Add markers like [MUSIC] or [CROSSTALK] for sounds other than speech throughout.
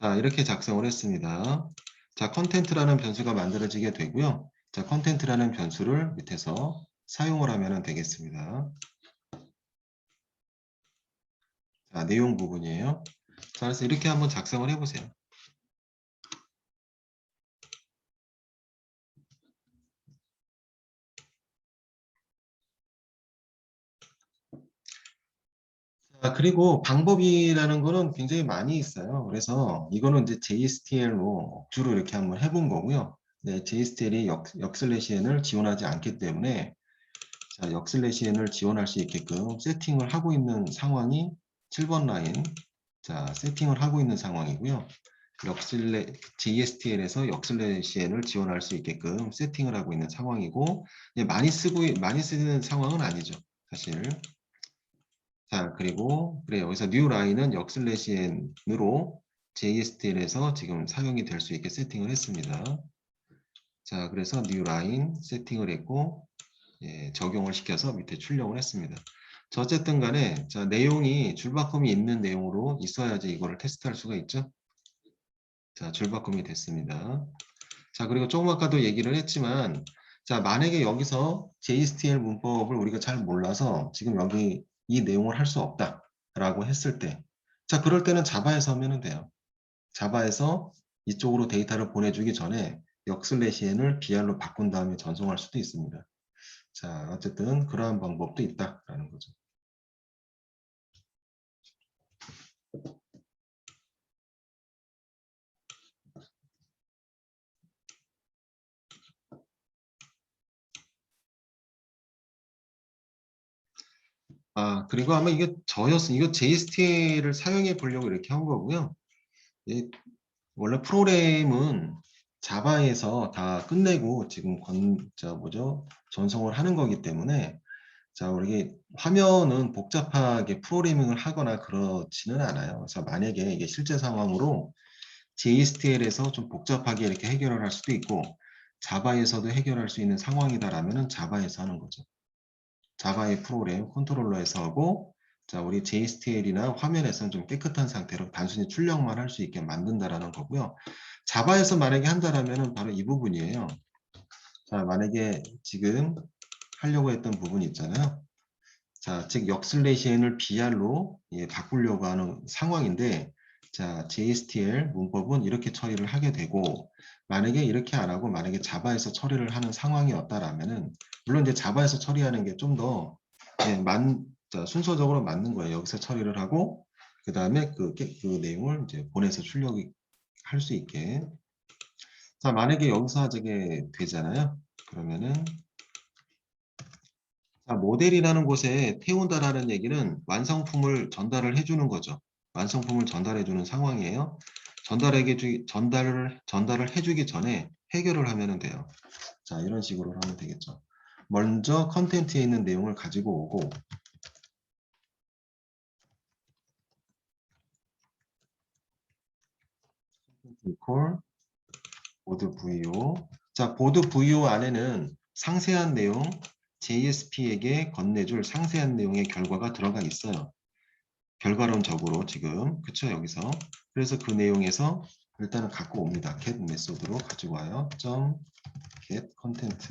자, 이렇게 작성을 했습니다. 자, 컨텐트라는 변수가 만들어지게 되고요. 자, 컨텐트라는 변수를 밑에서 사용을 하면 되겠습니다. 자, 내용 부분이에요. 자, 그래서 이렇게 한번 작성을 해보세요. 자, 그리고 방법이라는 거는 굉장히 많이 있어요. 그래서 이거는 이제 JSTL로 억지로 이렇게 한번 해본 거고요. 네, JSTL이 역, 역슬래시엔을 지원하지 않기 때문에 자, 역슬래시엔을 지원할 수 있게끔 세팅을 하고 있는 상황이 7번 라인 자, 세팅을 하고 있는 상황이고요. 역슬래 JSTL에서 역슬래시엔을 지원할 수 있게끔 세팅을 하고 있는 상황이고 예, 많이 쓰고 많이 쓰는 상황은 아니죠. 사실 자, 그리고 그래 여기서 new line은 역슬래시엔으로 JSTL에서 지금 사용이 될 수 있게 세팅을 했습니다. 자, 그래서 new line 세팅을 했고 예, 적용을 시켜서 밑에 출력을 했습니다. 자, 어쨌든 간에 자, 내용이 줄바꿈이 있는 내용으로 있어야지 이거를 테스트할 수가 있죠. 자, 줄바꿈이 됐습니다. 자, 그리고 조금 아까도 얘기를 했지만 자, 만약에 여기서 JSTL 문법을 우리가 잘 몰라서 지금 여기 이 내용을 할 수 없다라고 했을 때, 자, 그럴 때는 자바에서 하면 돼요. 자바에서 이쪽으로 데이터를 보내주기 전에 역슬래시엔을 BR로 바꾼 다음에 전송할 수도 있습니다. 자, 어쨌든 그러한 방법도 있다라는 거죠. 아, 그리고 아마 이게 저였어. 이거 JSTL을 사용해 보려고 이렇게 한 거고요. 이 원래 프로그램은 자바에서 다 끝내고 지금 건, 저 뭐죠? 전송을 하는 거기 때문에 자, 우리 화면은 복잡하게 프로그래밍을 하거나 그렇지는 않아요. 그래서 만약에 이게 실제 상황으로 JSTL에서 좀 복잡하게 이렇게 해결을 할 수도 있고 자바에서도 해결할 수 있는 상황이다라면은 자바에서 하는 거죠. 자바의 프로그램 컨트롤러에서 하고 자 우리 JSTL이나 화면에서는 좀 깨끗한 상태로 단순히 출력만 할 수 있게 만든다라는 거고요. 자바에서 만약에 한다라면은 바로 이 부분이에요. 자 만약에 지금 하려고 했던 부분이 있잖아요. 자, 즉 역슬래시엔을 BR로 예, 바꾸려고 하는 상황인데 자, JSTL 문법은 이렇게 처리를 하게 되고 만약에 이렇게 안 하고 만약에 자바에서 처리를 하는 상황이었다라면은 물론 이제 자바에서 처리하는 게 좀더 예, 순서적으로 맞는 거예요. 여기서 처리를 하고 그 다음에 그, 그 내용을 이제 보내서 출력이 할수 있게 자 만약에 여기서 저게 되잖아요. 그러면은 자, 모델이라는 곳에 태운다라는 얘기는 완성품을 전달을 해주는 거죠. 완성품을 전달해주는 상황이에요. 전달하게 주, 전달을 전달을 해주기 전에 해결을 하면 돼요. 자, 이런 식으로 하면 되겠죠. 먼저 컨텐츠에 있는 내용을 가지고 오고 equal 보드 VO 자 보드 VO 안에는 상세한 내용 JSP에게 건네줄 상세한 내용의 결과가 들어가 있어요. 결과론적으로 지금 그쵸 여기서 그래서 그 내용에서 일단은 갖고 옵니다. get 메소드로 가지고 와요. 점 get content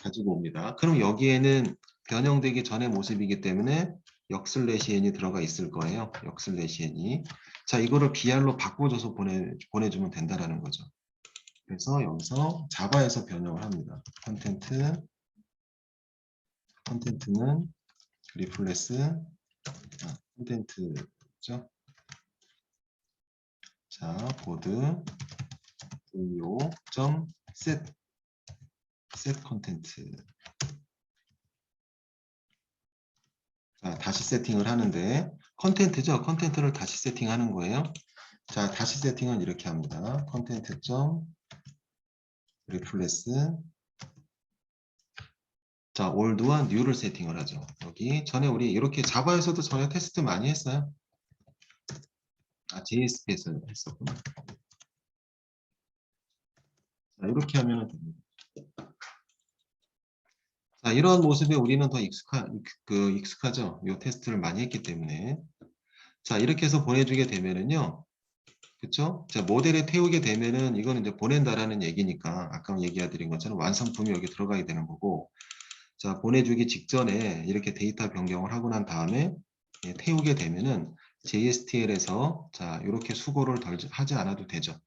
가지고 옵니다. 그럼 여기에는 변형되기 전의 모습이기 때문에 역슬래시엔이 들어가 있을 거예요. 역슬래시엔이. 자, 이거를 BR로 바꿔줘서 보내, 보내주면 된다라는 거죠. 그래서 여기서 자바에서 변형을 합니다. 컨텐트, 컨텐트는 리플레스, 컨텐트죠. 자, 보드, vo, set, set 컨텐트. 자, 다시 세팅을 하는데 컨텐트죠. 컨텐트를 다시 세팅하는 거예요. 자, 다시 세팅은 이렇게 합니다. 컨텐트 점 리플레스 자, 올드와 뉴를 세팅을 하죠. 여기 전에 우리 이렇게 자바에서도 전에 테스트 많이 했어요. 아, JSP에서 했었구나. 자, 이렇게 하면 됩니다. 자, 이러한 모습에 우리는 더 익숙하, 그 익숙하죠. 이 테스트를 많이 했기 때문에. 자, 이렇게 해서 보내주게 되면은요. 그쵸? 자, 모델에 태우게 되면은 이거는 이제 보낸다라는 얘기니까 아까 얘기해 드린 것처럼 완성품이 여기 들어가게 되는 거고 자, 보내주기 직전에 이렇게 데이터 변경을 하고 난 다음에 예, 태우게 되면은 JSTL에서 자, 이렇게 수고를 덜 하지 않아도 되죠.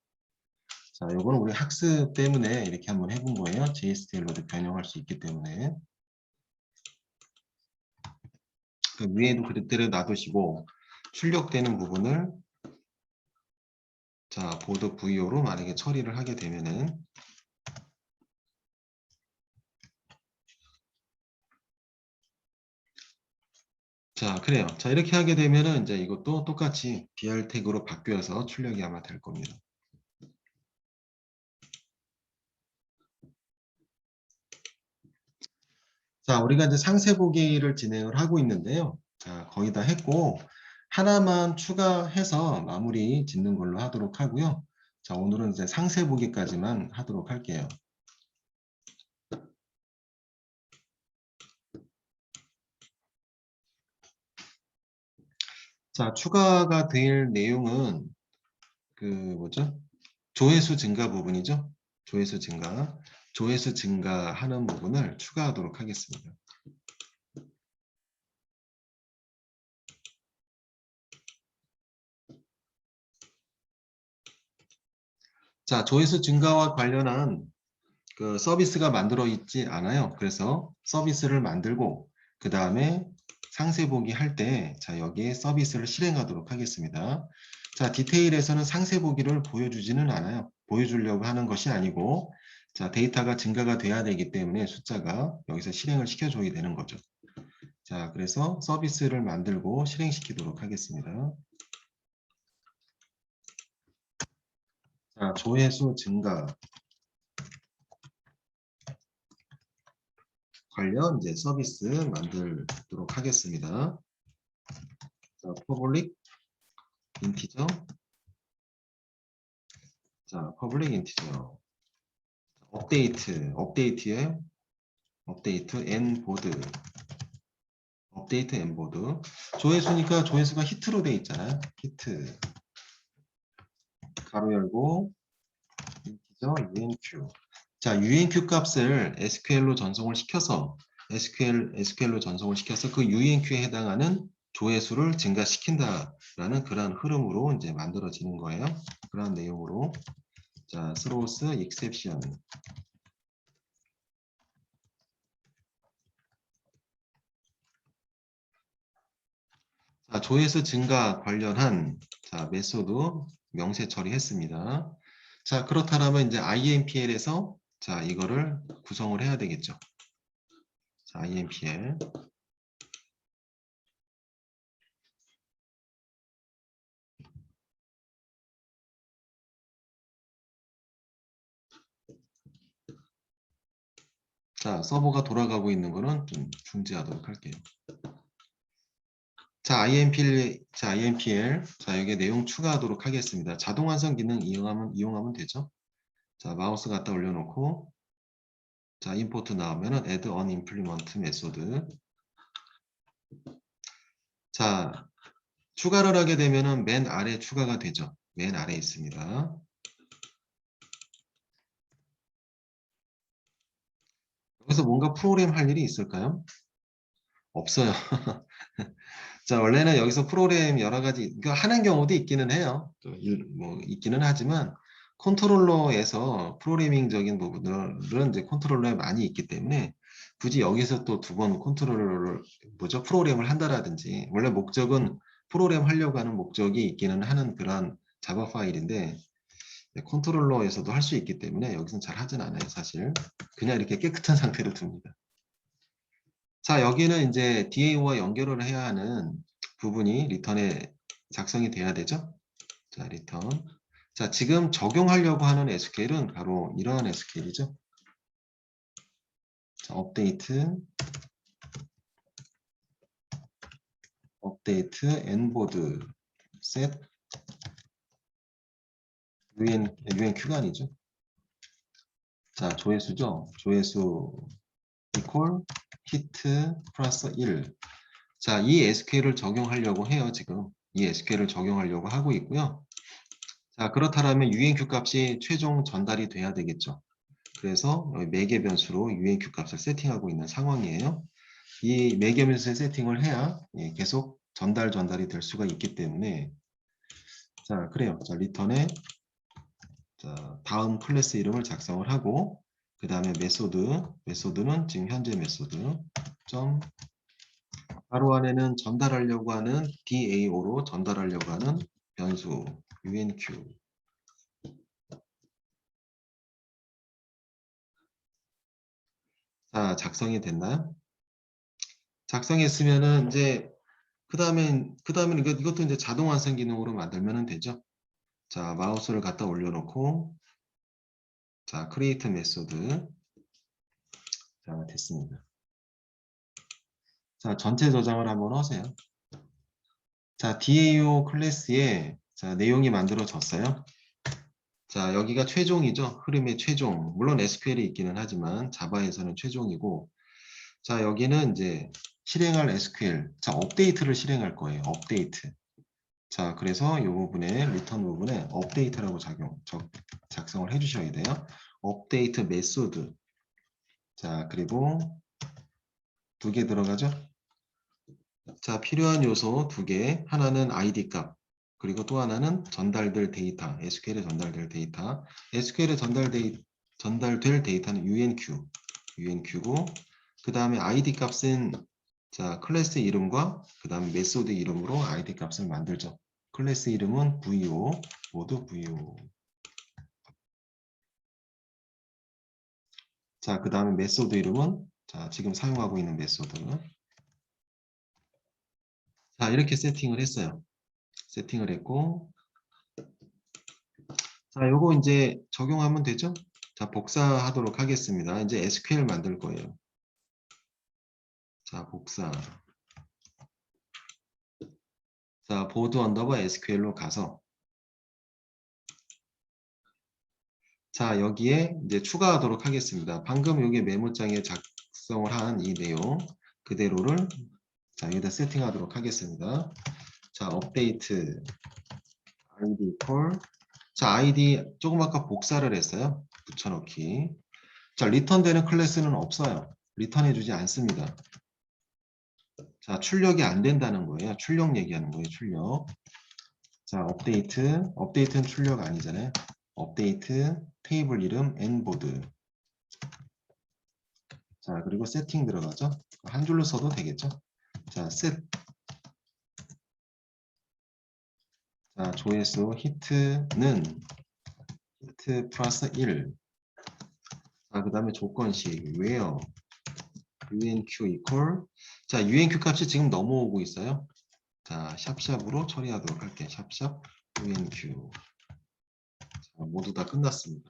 자, 요거는 우리 학습 때문에 이렇게 한번 해본 거예요. JSTL로도 변형할 수 있기 때문에. 그 위에도 그릇대로 놔두시고 출력되는 부분을 자 보드 VO로 만약에 처리를 하게 되면은 자 그래요. 자 이렇게 하게 되면은 이제 이것도 똑같이 BR 태그로 바뀌어서 출력이 아마 될 겁니다. 자, 우리가 이제 상세 보기를 진행을 하고 있는데요. 자, 거의 다 했고, 하나만 추가해서 마무리 짓는 걸로 하도록 하고요. 자, 오늘은 이제 상세 보기까지만 하도록 할게요. 자, 추가가 될 내용은 그 뭐죠? 조회수 증가 부분이죠. 조회수 증가. 조회수 증가하는 부분을 추가하도록 하겠습니다. 자, 조회수 증가와 관련한 그 서비스가 만들어 있지 않아요. 그래서 서비스를 만들고 그 다음에 상세 보기 할 때 자, 여기에 서비스를 실행하도록 하겠습니다. 자, 디테일에서는 상세 보기를 보여주지는 않아요. 보여주려고 하는 것이 아니고 자, 데이터가 증가가 돼야 되기 때문에 숫자가 여기서 실행을 시켜줘야 되는 거죠. 자, 그래서 서비스를 만들고 실행시키도록 하겠습니다. 자, 조회수 증가 관련 이제 서비스 만들도록 하겠습니다. 자, public integer 자, public integer 업데이트, 업데이트에 업데이트 n보드. 업데이트 n보드. 조회수니까 조회수가 히트로 돼 있잖아요. 히트. 가로 열고 인티저 unq 자 unq 값을 SQL로 전송을 시켜서 SQL SQL로 전송을 시켜서 그 unq에 해당하는 조회수를 증가시킨다라는 그러한 흐름으로 이제 만들어지는 거예요. 그러한 내용으로 자, throws exception 자, 조회수 증가 관련한 자, 메소드 명세 처리했습니다. 자, 그렇다면 이제 IMPL에서 자, 이거를 구성을 해야 되겠죠. 자, IMPL 자, 서버가 돌아가고 있는 거는 좀 중지하도록 할게요. 자, IMPL, 자, IMPL, 자, 여기에 내용 추가하도록 하겠습니다. 자동 완성 기능 이용하면, 이용하면 되죠. 자, 마우스 갖다 올려놓고, 자, 임포트 나오면은 add on implement 메소드. 자, 추가를 하게 되면은 맨 아래 추가가 되죠. 맨 아래 있습니다. 여기서 뭔가 프로그램 할 일이 있을까요? 없어요. [LAUGHS] 자, 원래는 여기서 프로그램 여러 가지 그 하는 경우도 있기는 해요. 뭐 있기는 하지만 컨트롤러에서 프로그래밍적인 부분들은 이제 컨트롤러에 많이 있기 때문에 굳이 여기서 또 두 번 컨트롤러를 뭐죠? 프로그램을 한다라든지 원래 목적은 프로그램 하려고 하는 목적이 있기는 하는 그런 자바 파일인데 네, 컨트롤러에서도 할 수 있기 때문에 여기서는 잘 하진 않아요 사실. 그냥 이렇게 깨끗한 [LAUGHS] 상태로 둡니다. 자 여기는 이제 DA와 연결을 해야 하는 부분이 리턴에 작성이 돼야 되죠? 자 리턴 자 지금 적용하려고 하는 SQL은 바로 이러한 SQL이죠 자, 업데이트 업데이트 n보드 set UN, UNQ가 아니죠. 자, 조회수죠. 조회수 equal hit 플러스 1. 자, 이 SQL을 적용하려고 해요, 지금. 이 SQL을 적용하려고 하고 있고요. 자, 그렇다면 UNQ 값이 최종 전달이 돼야 되겠죠. 그래서 매개 변수로 UNQ 값을 세팅하고 있는 상황이에요. 이 매개 변수에 세팅을 해야 예, 계속 전달 전달이 될 수가 있기 때문에 자, 그래요. 자, 리턴에 자, 다음 클래스 이름을 작성을 하고 그 다음에 메소드, 메소드는 지금 현재 메소드 점 바로 안에는 전달하려고 하는 DAO로 전달하려고 하는 변수 UNQ 자 작성이 됐나요? 작성했으면은 이제 그 다음에 그 다음에 이것, 이것도 이제 자동 완성 기능으로 만들면 되죠. 자 마우스를 갖다 올려놓고 자 크리에이트 메소드 자 됐습니다. 자 전체 저장을 한번 하세요. 자 DAO 클래스에 자 내용이 만들어졌어요. 자 여기가 최종이죠. 흐름의 최종. 물론 SQL이 있기는 하지만 자바에서는 최종이고 자 여기는 이제 실행할 SQL 자 업데이트를 실행할 거예요. 업데이트. 자 그래서 이 부분에 리턴 부분에 업데이트라고 작용 적, 작성을 해 주셔야 돼요. 업데이트 메소드. 자 그리고 두 개 들어가죠. 자 필요한 요소 두 개. 하나는 ID 값. 그리고 또 하나는 전달될 데이터, SQL에 전달될 데이터. SQL에 전달데, 전달될 데이터는 UNQ, UNQ고 그 다음에 ID 값은 자 클래스 이름과 그 다음에 메소드 이름으로 ID 값을 만들죠. 클래스 이름은 VO, 모두 VO. 자, 그 다음에 메소드 이름은 자 지금 사용하고 있는 메소드. 자 이렇게 세팅을 했어요. 세팅을 했고. 자 요거 이제 적용하면 되죠? 자 복사하도록 하겠습니다. 이제 SQL 만들 거예요. 자 복사. 자 보드 언더바 SQL로 가서. 자 여기에 이제 추가하도록 하겠습니다. 방금 여기 메모장에 작성을 한 이 내용 그대로를 자 여기다 세팅하도록 하겠습니다 자, 업데이트 id 콜. 자, id 조금 아까 복사를 했어요. 붙여넣기. 자, 리턴 되는 클래스는 없어요. 리턴해 주지 않습니다. 자, 출력이 안 된다는 거예요. 출력 얘기하는 거예요. 출력. 자, 업데이트. 업데이트는 출력 아니잖아요. 업데이트 테이블 이름 n보드. 자, 그리고 세팅 들어가죠. 한 줄로 써도 되겠죠. 자, set 자, 조회수 히트는 히트 플러스 1. 자, 그 다음에 조건식 where unq equal 자, unq 값이 지금 넘어오고 있어요. 자, 샵샵으로 처리하도록 할게요. 샵샵 unq. 자, 모두 다 끝났습니다.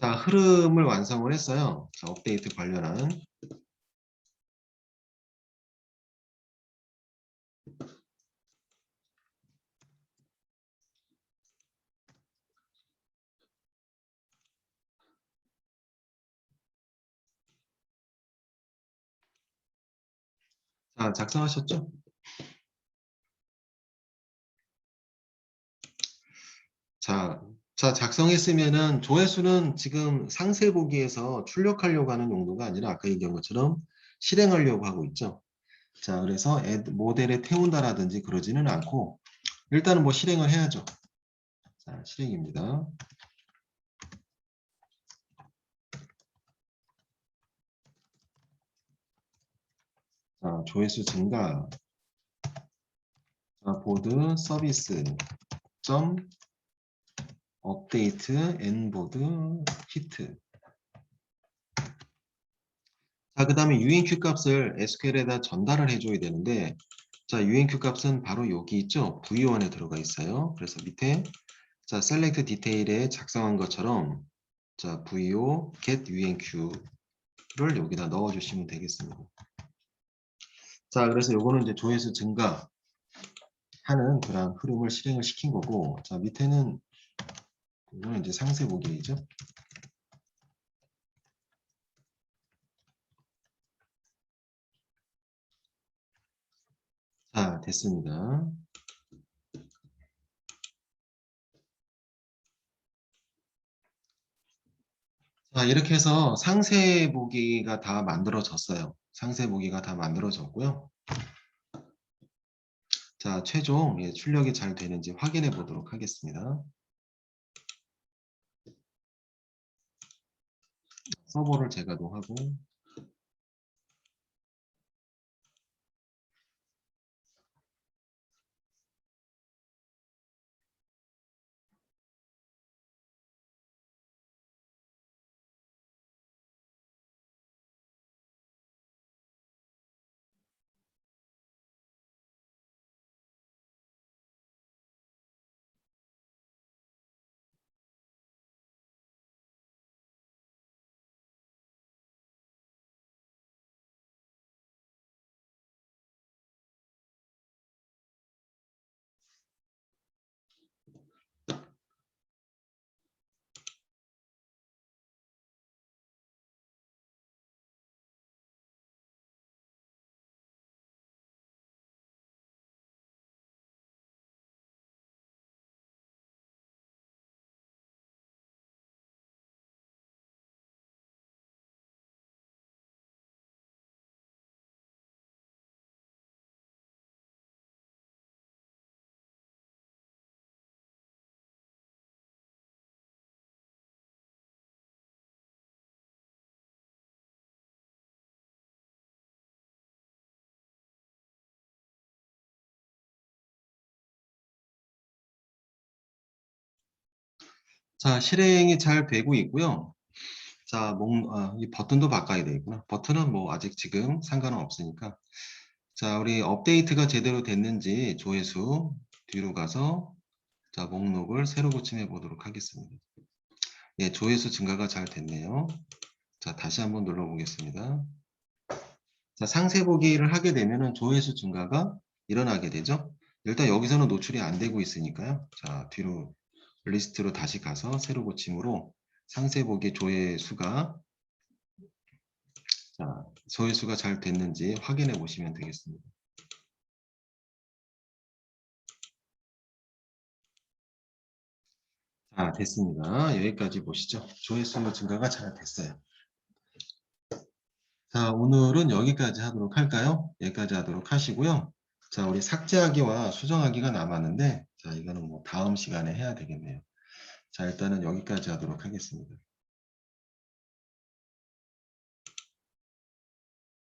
자, 흐름을 완성을 했어요. 자, 업데이트 관련한 자, 작성하셨죠? 자, 자 작성했으면은 조회수는 지금 상세 보기에서 출력하려고 하는 용도가 아니라 아까 얘기한 것처럼 실행하려고 하고 있죠. 자, 그래서 모델에 태운다라든지 그러지는 않고 일단은 뭐 실행을 해야죠. 자, 실행입니다. 자, 조회수 증가. 자, 보드 서비스 점 업데이트 n보드 히트. 자, 그 다음에 UNQ 값을 SQL에다 전달을 해줘야 되는데, 자, UNQ 값은 바로 여기 있죠? V1에 들어가 있어요. 그래서 밑에, 자, select detail에 작성한 것처럼, 자, VO get UNQ를 여기다 넣어주시면 되겠습니다. 자, 그래서 요거는 이제 조회수 증가 하는 그런 흐름을 실행을 시킨 거고, 자, 밑에는 이거는 이제 상세 보기이죠. 자, 됐습니다. 자, 이렇게 해서 상세 보기가 다 만들어졌어요. 상세 보기가 다 만들어졌고요. 자, 최종 예, 출력이 잘 되는지 확인해 보도록 하겠습니다. 서버를 재가동하고 자, 실행이 잘 되고 있고요. 자, 목, 아, 이 버튼도 바꿔야 되겠구나. 버튼은 뭐 아직 지금 상관은 없으니까. 자, 우리 업데이트가 제대로 됐는지 조회수 뒤로 가서 자, 목록을 새로 고침해 보도록 하겠습니다. 예, 조회수 증가가 잘 됐네요. 자, 다시 한번 눌러 보겠습니다. 자, 상세 보기를 하게 되면은 조회수 증가가 일어나게 되죠. 일단 여기서는 노출이 안 되고 있으니까요. 자, 뒤로 리스트로 다시 가서 새로 고침으로 상세 보기 조회 수가 자, 조회 수가 잘 됐는지 확인해 보시면 되겠습니다. 자, 됐습니다. 여기까지 보시죠. 조회수 증가가 잘 됐어요. 자, 오늘은 여기까지 하도록 할까요? 여기까지 하도록 하시고요. 자, 우리 삭제하기와 수정하기가 남았는데, 자, 이거는 뭐 다음 시간에 해야 되겠네요. 자, 일단은 여기까지 하도록 하겠습니다.